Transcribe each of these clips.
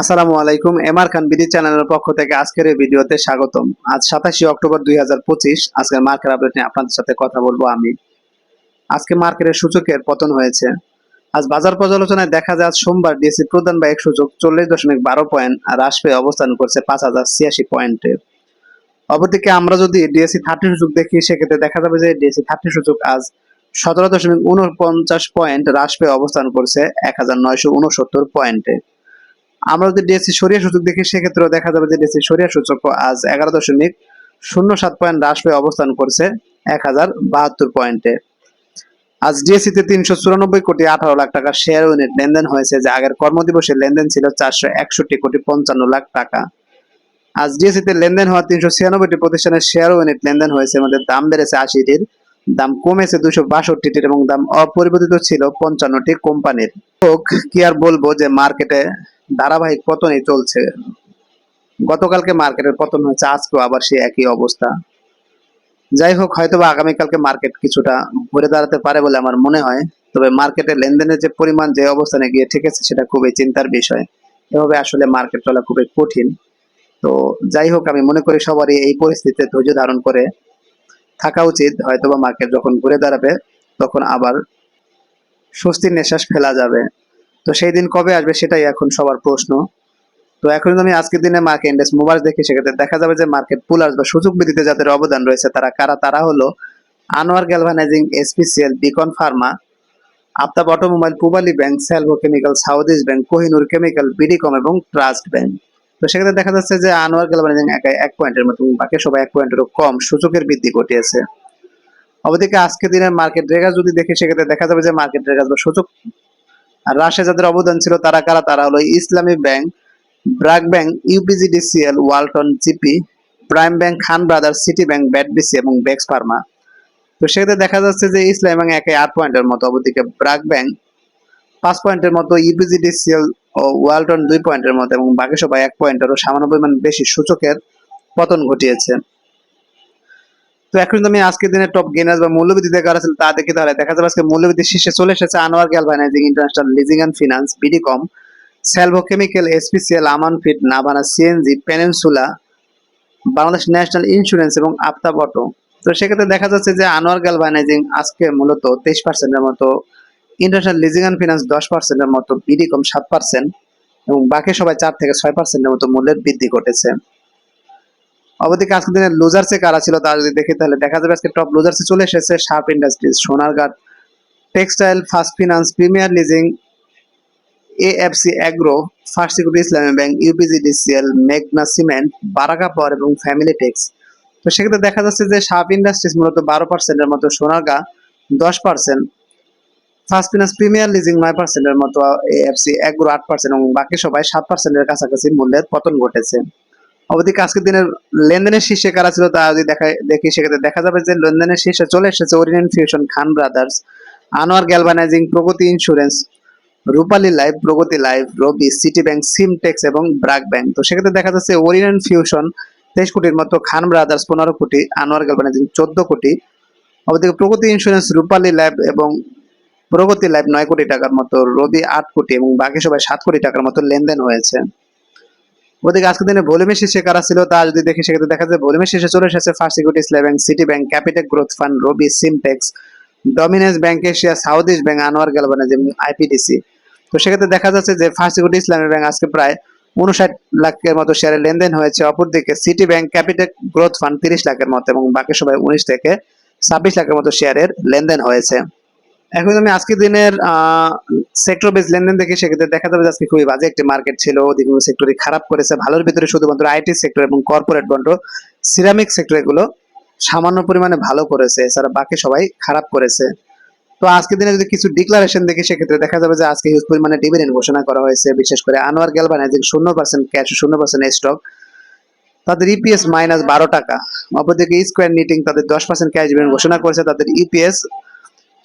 আসসালামু আলাইকুম, এমআর খান বিডি চ্যানেলের পক্ষ থেকে আজকের এই ভিডিওতে স্বাগতম। আজ সাতাশি অক্টোবর দুই হাজার পঁচিশ, আজকের মার্কেট আপডেট নিয়ে আপনাদের সাথে কথা বলব আমি। আজকে মার্কেটের সূচকের পতন হয়েছে। আজ বাজার পর্যালোচনায় দেখা যায় সোমবার ডিএসসি প্রধান বা এক সূচক চল্লিশ দশমিক বারো পয়েন্ট হ্রাস পেয়ে অবস্থান করছে পাঁচ হাজার ছিয়াশি পয়েন্টে। অপরদিকে আমরা যদি ডিএসসি থার্টি সূচক দেখি, সেক্ষেত্রে দেখা যাবে যে ডিএসসি থার্টি সূচক আজ সতেরো দশমিক উনপঞ্চাশ পয়েন্ট হ্রাস পেয়ে অবস্থান করছে এক হাজার নয়শো উনসত্তর পয়েন্টে। আমরা যদি ডিএসসি সরিয়া সূচক দেখি সেক্ষেত্রেও দেখা যাবে যে ডিএসসি সরিয়া সূচক আজ এগারো দশমিক শূন্য সাত পয়েন্ট হ্রাস পেয়ে অবস্থান করছে এক হাজার বাহাত্তর পয়েন্টে। আজ ডিএসসি তে তিনশো চুরানব্বই কোটি আঠারো লাখ টাকা শেয়ার ইউনিট লেনদেন হয়েছে, যে আগের কর্মদিবসের লেনদেন ছিল চারশো একষট্টি কোটি পঞ্চান্ন লাখ টাকা। আজ ডিএসসি তে লেনদেন হওয়া তিনশো ছিয়ানব্বইটি প্রতিষ্ঠানের শেয়ার ইউনিট লেনদেন হয়েছে আমাদের দাম বেড়েছে আশিটির, দাম কমেছে দুশো বাষট্টিটির এবং দাম অপরিবর্তিত ছিল পঞ্চান্নটি কোম্পানির। কি আর বলব যে মার্কেটে ধারাবাহিক পতনই চলছে। গতকালকে মার্কেটের পতন হয়েছে, আজকেও আবার সেই একই অবস্থা। যাই হোক হয়তো বা আগামীকালকে মার্কেট কিছুটা ঘুরে দাঁড়াতে পারে বলে আমার মনে হয়। তবে মার্কেটে লেনদেনের যে পরিমাণ, যে অবস্থানে গিয়ে ঠেকেছে, সেটা খুবই চিন্তার বিষয়। এভাবে আসলে মার্কেট চলা খুবই কঠিন। তো যাই হোক, আমি মনে করি সবারই এই পরিস্থিতিতে ধৈর্য ধারণ করে থাকা উচিত। হয়তোবা মার্কেট যখন ঘুরে দাঁড়াবে, তখন আবার স্বস্তির নিঃশ্বাস ফেলা যাবে। তো সেই দিন কবে আসবে সেটাই এখন সবার প্রশ্ন। তো এখন আমি আজকের দিনে মার্কেট ইন্ডেক্স মোবাইল দেখি, সেক্ষেত্রে দেখা যাবে যে মার্কেট পুলার্স বা সুযোগ বৃদ্ধিতে যাদের অবদান রয়েছে তারা কারা? তারা হলো Anwar galvanizing SPCL Beacon pharma Aftab automobile Pubali bank Salvo chemical Southeast bank Kohinoor chemical BDCom এবং ট্রাস্ট ব্যাংক তো সেক্ষেত্রে দেখা যাচ্ছে যে আনোয়ার গ্যালভানাইজিং একাই এক পয়েন্টের মতো, বাকি সবাই এক পয়েন্টেরও কম সূচকের বৃদ্ধি ঘটিয়েছে। অবদিকে আজকের দিনের মার্কেট রেগাস যদি দেখি, সেক্ষেত্রে দেখা যাবে যে মার্কেট রেগাস বা সূচক আর রাশে যাদের অবদান ছিল, তারা কারা? তারা হলো Islami bank, BRAC bank UPGDCL Walton GP, prime bank, Khan brothers, city bank BATBC এবং বেক্স ফার্মা। তো সেক্ষেত্রে দেখা যাচ্ছে যে ইসলামী ব্যাংক একে আট পয়েন্টের মতো অবদিকে ব্রাক ব্যাংক, পাঁচ পয়েন্টের মতো ইউপিজিডিসিএল ও ওয়ালটন দুই পয়েন্টের মতো এবং বাকি সবাই এক পয়েন্টেরও সামান্য পরিমাণ বেশি সূচকের পতন ঘটিয়েছে। তো এখন আমি আজকের দিনে টপ গেনার্স বা মূল্যবৃদ্ধিতে কারা ছিল তা দেখি তাহলে দেখা যাবে আজকে মূল্যবৃদ্ধি শীর্ষে চলে এসেছে Anwar galvanizing international leasing and finance BDCom Salvo chemical SPCL Aman feed Navana CNG peninsula Bangladesh national insurance এবং আফতাব অটো তো সেক্ষেত্রে দেখা যাচ্ছে যে আনোয়ার গ্যালভানাইজিং আজকে মূলত তেইশ পার্সেন্টের মতো ইন্টারন্যাশনাল লিজিং অ্যান্ড ফিনান্স দশ পার্সেন্টের মতো বিডিকম সাত পার্সেন্ট এবং বাকি সবাই চার থেকে ছয় পার্সেন্টের মতো মূল্যের বৃদ্ধি ঘটেছে। অবদিকে আজকের দিনে লুজার্সে কারা ছিল তা যদি দেখি তাহলে দেখা যাবে আজকে টপ লুজার্সে চলে এসেছে sharp industries Sonarghat textile first finance premier leasing AFC agro first security Islami bank UPGDCL মেঘনা সিমেন্ট বারাকা পাওয়ার এবং ফ্যামিলি টেক্স তো সেক্ষেত্রে দেখা যাচ্ছে যে শার্প ইন্ডাস্ট্রিজ মূলত বারো পার্সেন্টের মতো সোনারগা দশ percent first finance premier leasing নয় পার্সেন্টের মতো এএফসি অ্যাগ্রো আট পার্সেন্ট এবং বাকি সবাই সাত পার্সেন্টের কাছাকাছি মূল্যের পতন ঘটেছে। অবদিকে আজকের দিনের লেনদেনের শীর্ষে কারা ছিল তা যদি দেখা দেখি, সেক্ষেত্রে দেখা যাবে যে লেনদেনের শীর্ষে চলে এসেছে orient fusion Khan brothers, Anwar galvanizing, Pragati insurance, Rupali life, Pragati life, Robi city bank Simtex এবং ব্রাক ব্যাংক। তো সেক্ষেত্রে দেখা যাচ্ছে ওরিয়েন্ট ফিউশন তেইশ কোটির মতো, খান ব্রাদার্স পনেরো কোটি, আনোয়ার গ্যালভানাইজিং চোদ্দ কোটি। অবদিকে প্রগতি ইন্স্যুরেন্স, রূপালী লাইফ এবং প্রগতি লাইফ নয় কোটি টাকার মতো, রবি আট কোটি এবং বাকি সবাই সাত কোটি টাকার মতো লেনদেন হয়েছে। ওদিকে আজকের দিনে ভলিউমের শীর্ষে কারা ছিল তা যদি দেখি সেক্ষেত্রে দেখা যায় ভলিউমের শীর্ষে চলে এসেছে first security Islam bank city bank capital growth fund Robi Simtex dominance bank Asia south east bank Anwar galvanizing এবং আইপিডিসি তো সেক্ষেত্রে দেখা যাচ্ছে যে ফার্স্ট সিকিউরিটি ইসলামী ব্যাংক আজকে প্রায় উনষাট লাখের মতো শেয়ারের লেনদেন হয়েছে। অপরদিকে city bank capital growth fund তিরিশ লাখের মতো এবং বাকি সবাই উনিশ থেকে ছাব্বিশ লাখের মতো শেয়ারের লেনদেন হয়েছে। এখন আমি আজকের দিনের সেক্টর বেস লেনদেন দেখে সেক্ষেত্রে দেখা যাবে আজকে খুবই বাজে একটি মার্কেট ছিল। অধিকাংশ সেক্টরই খারাপ করেছে। ভালোর ভিতরে শুধুমাত্র আইটি সেক্টর এবং কর্পোরেট বন্ড সিরামিক সেক্টর এগুলো সামান্য পরিমাণে ভালো করেছে। এছাড়া বাকি সবাই খারাপ করেছে। তো আজকের দিনে যদি কিছু ডিক্লারেশন দেখি সেক্ষেত্রে দেখা যাবে যে আজকে হিউজ পরিমাণে ডিভিডেন্ড ঘোষণা করা হয়েছে। বিশেষ করে আনোয়ার গ্যালভানাইজিং শূন্য পার্সেন্ট ক্যাশ শূন্য পার্সেন্ট স্টক তাদের ইপিএস মাইনাস বারো টাকা। অপরদিকে স্কোয়ার নিটিং তাদের দশ পার্সেন্ট ক্যাশ ডিভিডেন্ড ঘোষণা করেছে। তাদের ইপিএস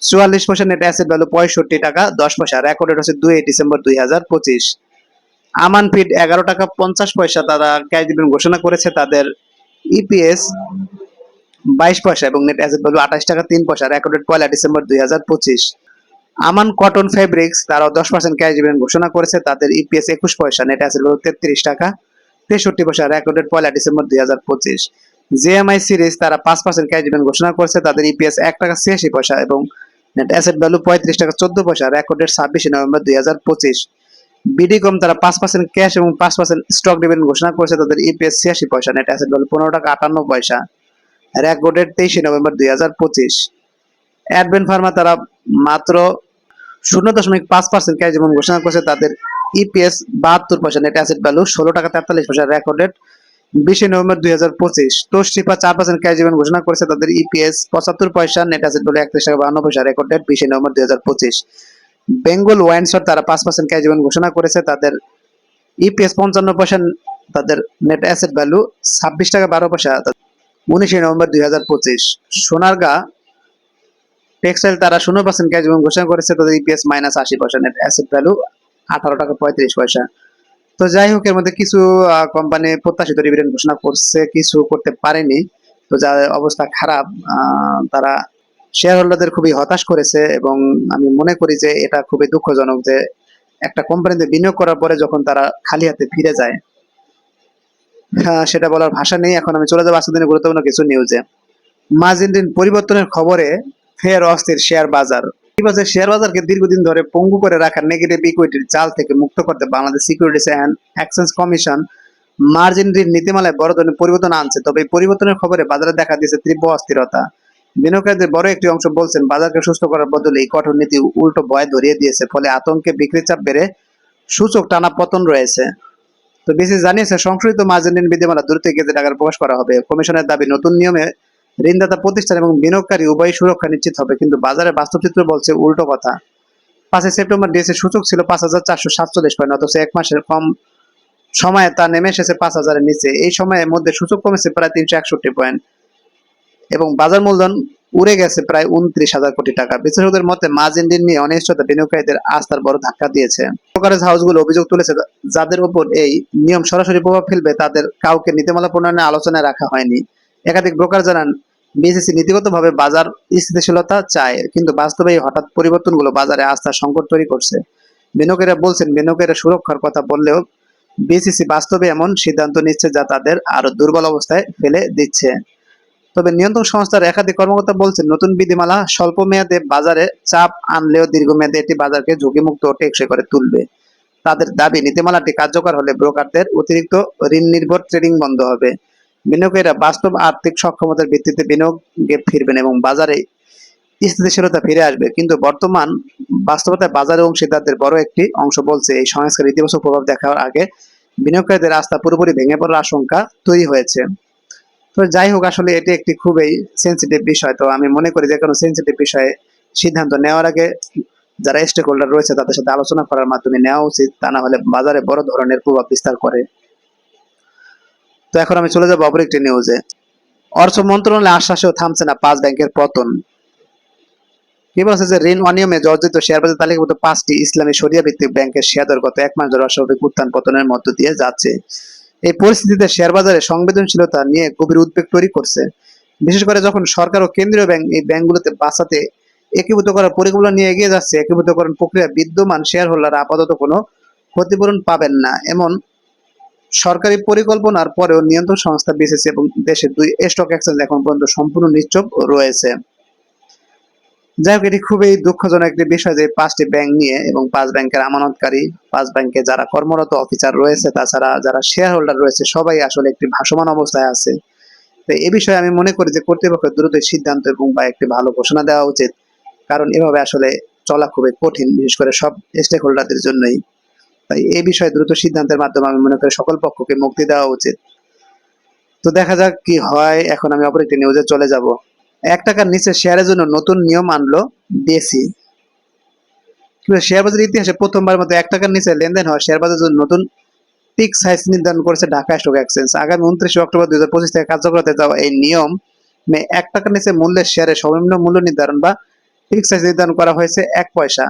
চুয়াল্লিশ পার্সেন্ট নেট অ্যাসেট ভ্যালু পঁয়ষট্টি টাকা, দশ পয়সা। রেকর্ডেড হচ্ছে দুই ডিসেম্বর দুই পঁচিশ। আমান ফিড এগারো টাকা পঞ্চাশ পয়সা তারা ক্যাশ ডিভিডেন্ড ঘোষণা করেছে তাদের ইপিএস বাইশ পয়সা এবং নেট অ্যাসেট ভ্যালু আঠাশ টাকা তিন পয়সা। রেকর্ডেড পয়লা ডিসেম্বর দুই পঁচিশ। আমান কটন ফেব্রিক্স তারাও দশ পার্সেন্ট ক্যাশ ডিভিডেন্ড ঘোষণা করেছে তাদের ইপিএস একুশ পয়সা নেট অ্যাসেট ভ্যালু তেত্রিশ টাকা, তেষট্টি পয়সা। রেকর্ডেড পয়লা ডিসেম্বর দুই হাজার পঁচিশ। জিএমআই সিরিজ তারা পাঁচ পার্সেন্ট ক্যাশ ডিভিডেন্ড ঘোষণা করেছে তাদের ইপিএস এক টাকা ছিয়াশি পয়সা এবং নেট অ্যাসেট ভ্যালু পঁয়ত্রিশ টাকা চোদ্দ পয়সা রেকর্ডেড ছাব্বিশে নভেম্বর দুই হাজার পঁচিশ। বিডিকম তারা পাঁচ পার্সেন্ট ক্যাশ এবং পাঁচ পার্সেন্ট স্টক ডিভিডেন্ড ঘোষণা করেছে, তাদের ইপিএস ছিয়াশি পয়সা নেট অ্যাসেট ভ্যালু পনেরো টাকা আটান্ন পয়সা। রেকর্ডেড তেইশে নভেম্বর দুই হাজার পঁচিশ। অ্যাডভেন ফার্মা তারা মাত্র শূন্য দশমিক পাঁচ পার্সেন্ট ক্যাশ যেমন ঘোষণা করেছে, তাদের ইপিএস বাহাত্তর পয়সা নেট অ্যাসেট ভ্যালু ষোলো টাকা তেতাল্লিশ পয়সা রেকর্ডেড বিশে নভেম্বর দুই হাজার পঁচিশ। তোশিপা চার পার্সেন্ট ক্যাশ যেমন ঘোষণা করেছে, তাদের ইপিএস পঁচাত্তর পয়সা নেট অ্যাসেট ভ্যালু একত্রিশ টাকা বাহান্ন পয়সা রেকর্ডেড বিশে নভেম্বর দুই হাজার পঁচিশ। বেঙ্গল ওয়াইনশট তারা পাঁচ পার্সেন্ট ক্যাশ যেমন ঘোষণা করেছে, তাদের ইপিএস পঞ্চান্ন পয়সা, তাদের নেট অ্যাসেট ভ্যালু ছাব্বিশ টাকা বারো পয়সা উনিশে নভেম্বর দুই হাজার পঁচিশ। সোনারগা টেক্সটাইল তারা শূন্য পার্সেন্ট ক্যাশ ঘোষণা করেছে, তাদের ইপিএস মাইনাস আশি পয়সা নেট অ্যাসেট ভ্যালু আঠারো টাকা পঁয়ত্রিশ পয়সা। তো যাই হোক এর মধ্যে কিছু কোম্পানি প্রত্যাশিত ডিভিডেন্ড ঘোষণা করছে কিছু করতে পারেনি। তো যার অবস্থা খারাপ তারা শেয়ার হোল্ডারদের খুবই হতাশ করেছে এবং আমি মনে করি যে এটা খুবই দুঃখজনক যে একটা কোম্পানিতে বিনিয়োগ করার পরে যখন তারা খালি হাতে ফিরে যায় হ্যাঁ, সেটা বলার ভাষা নেই। এখন আমি চলে যাব আজকের দিনের গুরুত্বপূর্ণ কিছু নিউজে মার্জিন ঋণ পরিবর্তনের খবরে ফের অস্থির শেয়ার বাজার। বলছে শেয়ার বাজারকে দীর্ঘদিন ধরে পঙ্গু করে রাখার নেগেটিভ ইকুইটির জাল থেকে মুক্ত করতে Bangladesh securities and exchange commission margin ঋণ নীতিমালায় বড় ধরনের পরিবর্তন আনছে। তবে এই পরিবর্তনের খবরে বাজারে দেখা দিয়েছে তীব্র অস্থিরতা। বিনিয়োগকারীদের বড় একটি অংশ বলছেন, বাজারকে সুস্থ করার বদলে এই কঠোর নীতি উল্টো ভয় ধরিয়ে দিয়েছে, ফলে আতঙ্কে বিক্রি চাপ বেড়ে সূচক টানা পতন রয়েছে। তো বিসিস জানিয়েছে, সংশোধিত মার্জিন ঋণ বিধিমালা দ্রুত গেজেট আকারে প্রকাশ করা হবে। কমিশনের দাবি, নতুন নিয়মে ঋণদাতা প্রতিষ্ঠান এবং বিনিয়োগকারী উভয় সুরক্ষা নিশ্চিত হবে। কিন্তু বাজারে বাস্তব চিত্র বলছে উল্টো কথা। পাঁচই সেপ্টেম্বর ডিএসএ সূচক ছিল পাঁচ হাজার চারশো সাতচল্লিশ পয়েন্ট, অথচ এক মাসের কম সময়ে তা নেমে এসেছে পাঁচ হাজারের নিচে। এই সময়ের মধ্যে সূচক কমেছে প্রায় তিনশো একষট্টি পয়েন্ট এবং বাজার মূলধন উড়ে গেছে প্রায় উনত্রিশ হাজার কোটি টাকা। বিশ্লেষকদের মতে, মার্জিন ঋণ নিয়ে অনিশ্চয়তা বিনিয়োগকারীদের আস্থার বড় ধাক্কা দিয়েছে। ব্রোকারেজ হাউসগুলো অভিযোগ তুলেছে যাদের উপর এই নিয়ম সরাসরি প্রভাব ফেলবে, তাদের কাউকে নীতিমালা প্রণয়নে আলোচনায় রাখা হয়নি। একাধিক ব্রোকার জানান বিএসসি নীতিগতভাবে বাজার স্থিতিশীলতা চায়, কিন্তু বাস্তবে এই হঠাৎ পরিবর্তনগুলো বাজারে আস্থার সংকট তৈরি করছে। বিনিয়োগেরা বলছেন, বিনিয়োগেরা সুরক্ষার কথা বললেও বিএসসি বাস্তবে এমন সিদ্ধান্ত নিচ্ছে যা তাদের আরও দুর্বল অবস্থায় ফেলে দিচ্ছে। তবে নিয়ন্ত্রণ সংস্থার একাধিক কর্মকর্তা বলছেন, নতুন বিধিমালা স্বল্প মেয়াদে বাজারে চাপ আনলেও দীর্ঘমেয়াদে এটি বাজারকে ঝুঁকিমুক্ত টেকসই করে তুলবে। তাদের দাবি, নীতিমালাটি কার্যকর হলে ব্রোকারদের অতিরিক্ত ঋণ নির্ভর ট্রেডিং বন্ধ হবে। বিনিয়োগকারীরা বাস্তব আর্থিক সক্ষমতার ভিত্তিতে বিনিয়োগে ফিরবেন এবং বাজারে স্থিতিশীলতা ফিরে আসবে। কিন্তু বর্তমান বাস্তবতায় বাজারে অংশীদারদের বড় একটি অংশ বলছে, এই সংস্কার ইতিবাচক প্রভাব দেখার আগে বিনিয়োগকারীদের আস্থা পুরোপুরি ভেঙে পড়ার আশঙ্কা তৈরি হয়েছে। তো যাই হোক, আসলে এটি একটি খুবই সেন্সিটিভ বিষয়। তো আমি মনে করি যে কোনো সেন্সিটিভ বিষয়ে সিদ্ধান্ত নেওয়ার আগে যারা স্টেক হোল্ডার রয়েছে, তাদের সাথে আলোচনা করার মাধ্যমে নেওয়া উচিত। তা না হলে বাজারে বড় ধরনের প্রভাব বিস্তার করে। তো এখন আমি চলে যাব অপর একটি নিউজে অর্থ মন্ত্রণালয় আশ্বাসেও থামছে না পাঁচ ব্যাংকের পতন। কি বলছে যে ঋণ অনিয়মে জর্জিত শেয়ার তালিকাভুক্ত পাঁচটি ইসলামী শরিয়া ভিত্তিক ব্যাংকের গত এক মাস ধরে অস্বাভাবিক উত্থান পতনের মধ্য দিয়ে যাচ্ছে। এই পরিস্থিতিতে বাজারে সংবেদনশীলতা নিয়ে গভীর উদ্বেগ তৈরি করছে। বিশেষ করে যখন সরকার ও কেন্দ্রীয় ব্যাংক এই ব্যাংকগুলোতে বাঁচাতে একীভূত করার পরিকল্পনা নিয়ে এগিয়ে যাচ্ছে, একীভূতকরণ প্রক্রিয়া বিদ্যমান শেয়ার হোল্ডার আপাতত কোনো ক্ষতিপূরণ পাবেন না। এমন সরকারি পরিকল্পনার পরেও নিয়ন্ত্রণ সংস্থা বিসিসি এবং দেশের দুই স্টক এক্সচেঞ্জ এখন পর্যন্ত সম্পূর্ণ নিশ্চুপ রয়েছে। যাই হোক, এটি খুবই দুঃখজনক একটি বিষয় যে পাঁচটি ব্যাংক নিয়ে এবং পাঁচ ব্যাংকের আমানতকারী, পাঁচ ব্যাংকে যারা কর্মরত অফিসার রয়েছে, তাছাড়া যারা শেয়ার হোল্ডার রয়েছে, সবাই আসলে একটি ভাসমান অবস্থায় আছে। তো এ বিষয়ে আমি মনে করি যে কর্তৃপক্ষের দ্রুত সিদ্ধান্ত এবং বা একটি ভালো ঘোষণা দেওয়া উচিত, কারণ এভাবে আসলে চলা খুবই কঠিন, বিশেষ করে সব স্টেক হোল্ডারদের জন্যই। তাই এই বিষয়ে দ্রুত সিদ্ধান্তের মাধ্যমে আমি মনে করি সকল পক্ষকে মুক্তি দেওয়া উচিত। তো দেখা যাক কি হয়, এখন আমি অপর একটি নিউজে চলে যাব। এক টাকার নিচে শেয়ারের জন্য নতুন নিয়ম আনলো ডিএসি শেয়ার বাজারের ইতিহাসে প্রথমবার মতো এক টাকার নিচে লেনদেন হয় শেয়ার বাজারের জন্য নতুন পিক সাইজ নির্ধারণ করেছে ঢাকা স্টক এক্সচেঞ্জ আগামী উনত্রিশে অক্টোবর দুই হাজার পঁচিশ থেকে কার্যকর হতে যাওয়া এই নিয়ম মে এক টাকার নিচে মূল্যের শেয়ারের সর্বনিম্ন মূল্য নির্ধারণ বা পিক সাইজ নির্ধারণ করা হয়েছে এক পয়সা।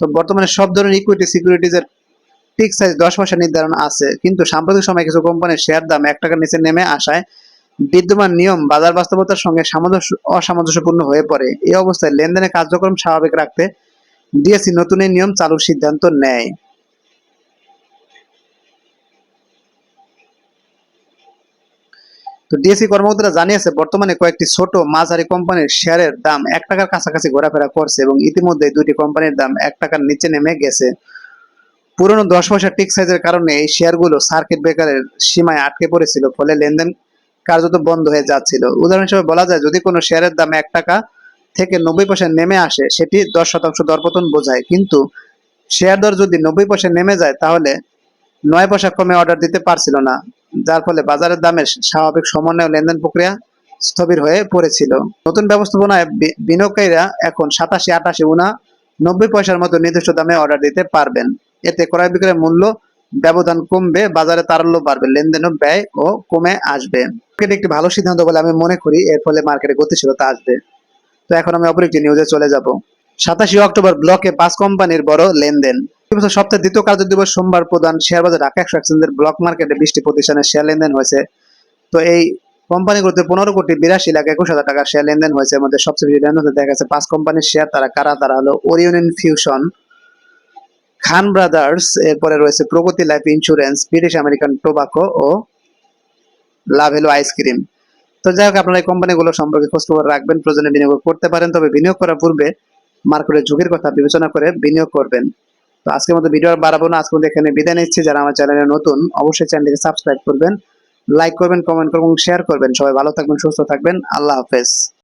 তো বর্তমানে সব ধরনের ইকুইটি সিকিউরিটিজের পিক সাইজ দশ পয়সা নির্ধারণ আছে, কিন্তু সাম্প্রতিক সময়ে কিছু কোম্পানির শেয়ার দাম এক টাকার নিচে নেমে আসায় বিদ্যমান নিয়ম বাজার বাস্তবতার সঙ্গে সামঞ্জস্য, অসামঞ্জস্যপূর্ণ হয়ে পড়ে। এই অবস্থায় লেনদেনের কার্যক্রম স্বাভাবিক রাখতে ডিএসসি নতুন এই নিয়ম চালুর সিদ্ধান্ত নেয়। তো ডিএসসি কর্মকর্তারা জানিয়েছে, বর্তমানে কয়েকটি ছোট মাঝারি কোম্পানির শেয়ারের দাম এক টাকার কাছাকাছি ঘোরাফেরা করছে এবং ইতিমধ্যে দুইটি কোম্পানির দাম এক টাকার নিচে নেমে গেছে। পুরনো দশ পয়সা টিক সাইজের কারণে এই শেয়ারগুলো সার্কিট ব্রেকারের সীমায় আটকে পড়েছিল, ফলে লেনদেন কার্যত বন্ধ হয়ে যাচ্ছিল। উদাহরণ হিসেবে বলা যায়, যদি কোনো শেয়ারের দাম এক টাকা থেকে নব্বই পয়সা নেমে আসে, সেটি দশ শতাংশ দরপতন বোঝায়। কিন্তু শেয়ার দর যদি নব্বই পয়সা নেমে যায়, তাহলে নয় পয়সা কমে অর্ডার দিতে পারছিল না, যার ফলে বাজারের দামের স্বাভাবিক সমন্বয় লেনদেন প্রক্রিয়া স্থবির হয়ে পড়েছিল। নতুন ব্যবস্থাপনায় বিনিয়োগকারীরা এখন সাতাশি আটাশি উনা নব্বই পয়সার মতো নির্দিষ্ট দামে অর্ডার দিতে পারবেন। এতে ক্রয় বিক্রয় মূল্য ব্যবধান কমবে, বাজারে তারল্য বাড়বে লেনদেন ও ব্যয় ও কমে আসবে। এটা একটি ভালো সিদ্ধান্ত বলে আমি মনে করি, এর ফলে মার্কেটে গতিশীলতা আসবে। তো এখন আমি অপর একটি নিউজে চলে যাব। সাতাশি অক্টোবর ব্লকে পাঁচ কোম্পানির বড় লেনদেন। সপ্তাহের দ্বিতীয় কার্য দিবস সোমবার প্রধান শেয়ার বাজার ঢাকা একশো এক্সচেঞ্জের ব্লক মার্কেটে বৃষ্টি প্রতিষ্ঠানের শেয়ার লেনদেন হয়েছে। তো এই কোম্পানিগুলোতে পনেরো কোটি বিরাশি লাখ একুশ হাজার টাকার শেয়ার লেনদেন হয়েছে। এর মধ্যে সবচেয়ে বেশি লেনদেন দেখা গেছে পাঁচ কোম্পানির শেয়ার তারা কারা? তারা হলো ওরিয়ন ইনফিউশন খান ব্রাদার্স, এরপরে রয়েছে Pragati life insurance, British American tobacco ও লাভেলো আইসক্রিম তো যাই হোক, আপনারা এই কোম্পানিগুলো সম্পর্কে খোঁজখবর রাখবেন, প্রয়োজনে বিনিয়োগ করতে পারেন, তবে বিনিয়োগ করার পূর্বে মার্কেটের ঝুঁকির কথা বিবেচনা করে বিনিয়োগ করবেন। তো আজকের মতো ভিডিও আর বাড়াবো না, আজকে এখানে বিদায় নিচ্ছি। যারা আমার চ্যানেলে নতুন, অবশ্যই চ্যানেলটিকে সাবস্ক্রাইব করবেন লাইক করবেন কমেন্ট করবেন শেয়ার করবেন। সবাই ভালো থাকবেন, সুস্থ থাকবেন, আল্লাহ হাফেজ।